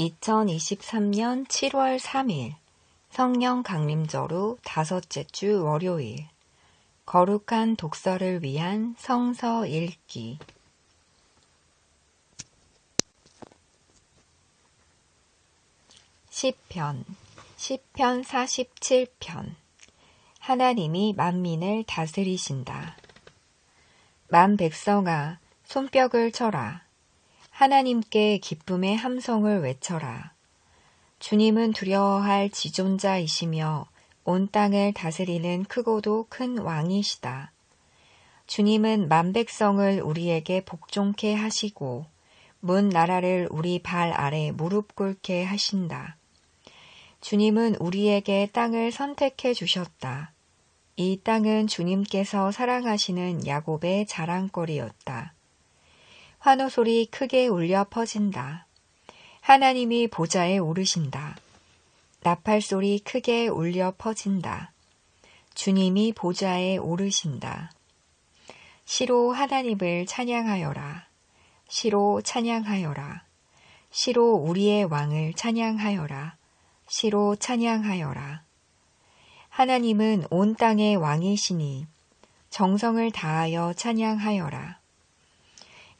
2023년 7월 3일 성령 강림절후 다섯째 주 월요일 거룩한 독서를 위한 성서 읽기 시편 시편 47편 하나님이 만민을 다스리신다. 만 백성아 손뼉을 쳐라. 하나님께 기쁨의 함성을 외쳐라. 주님은 두려워할 지존자이시며 온 땅을 다스리는 크고도 큰 왕이시다. 주님은 만백성을 우리에게 복종케 하시고 문 나라를 우리 발 아래 무릎 꿇게 하신다. 주님은 우리에게 땅을 선택해 주셨다. 이 땅은 주님께서 사랑하시는 야곱의 자랑거리였다. 환호 소리 크게 울려 퍼진다. 하나님이 보좌에 오르신다. 나팔 소리 크게 울려 퍼진다. 주님이 보좌에 오르신다. 시로 하나님을 찬양하여라. 시로 찬양하여라. 시로 우리의 왕을 찬양하여라. 시로 찬양하여라. 하나님은 온 땅의 왕이시니 정성을 다하여 찬양하여라.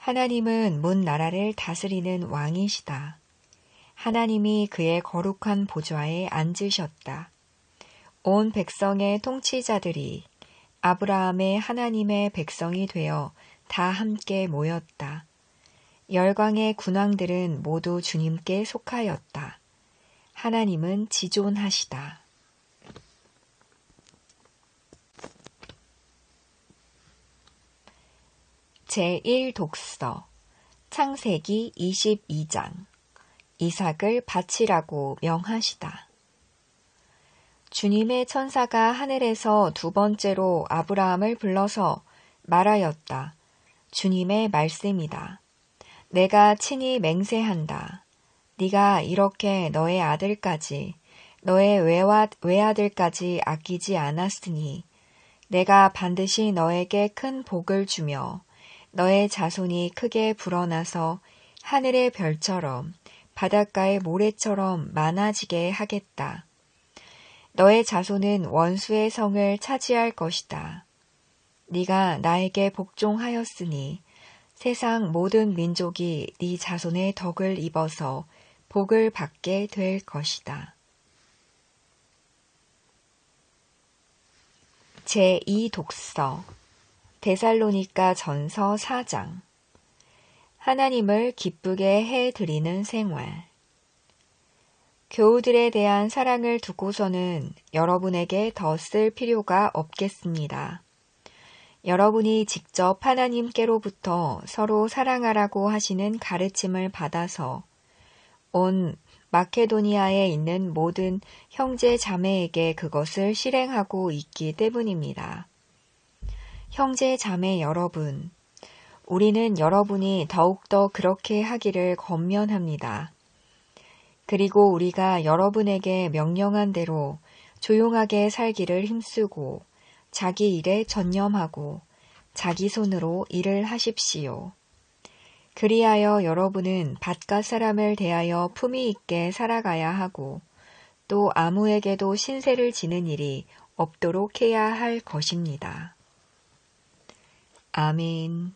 하나님은 문 나라를 다스리는 왕이시다. 하나님이 그의 거룩한 보좌에 앉으셨다. 온 백성의 통치자들이 아브라함의 하나님의 백성이 되어 다 함께 모였다. 열광의 군왕들은 모두 주님께 속하였다. 하나님은 지존하시다. 제1독서 창세기 22장 이삭을 바치라고 명하시다. 주님의 천사가 하늘에서 두 번째로 아브라함을 불러서 말하였다. 주님의 말씀이다. 내가 친히 맹세한다. 네가 이렇게 너의 아들까지 너의 외와, 외아들까지 아끼지 않았으니 내가 반드시 너에게 큰 복을 주며 너의 자손이 크게 불어나서 하늘의 별처럼 바닷가의 모래처럼 많아지게 하겠다. 너의 자손은 원수의 성을 차지할 것이다. 네가 나에게 복종하였으니 세상 모든 민족이 네 자손의 덕을 입어서 복을 받게 될 것이다. 제2독서 데살로니가 전서 4장 하나님을 기쁘게 해 드리는 생활 교우들에 대한 사랑을 두고서는 여러분에게 더 쓸 필요가 없겠습니다. 여러분이 직접 하나님께로부터 서로 사랑하라고 하시는 가르침을 받아서 온 마케도니아에 있는 모든 형제 자매에게 그것을 실행하고 있기 때문입니다. 형제 자매 여러분, 우리는 여러분이 더욱더 그렇게 하기를 권면합니다. 그리고 우리가 여러분에게 명령한 대로 조용하게 살기를 힘쓰고 자기 일에 전념하고 자기 손으로 일을 하십시오. 그리하여 여러분은 바깥 사람을 대하여 품위 있게 살아가야 하고 또 아무에게도 신세를 지는 일이 없도록 해야 할 것입니다. 아멘.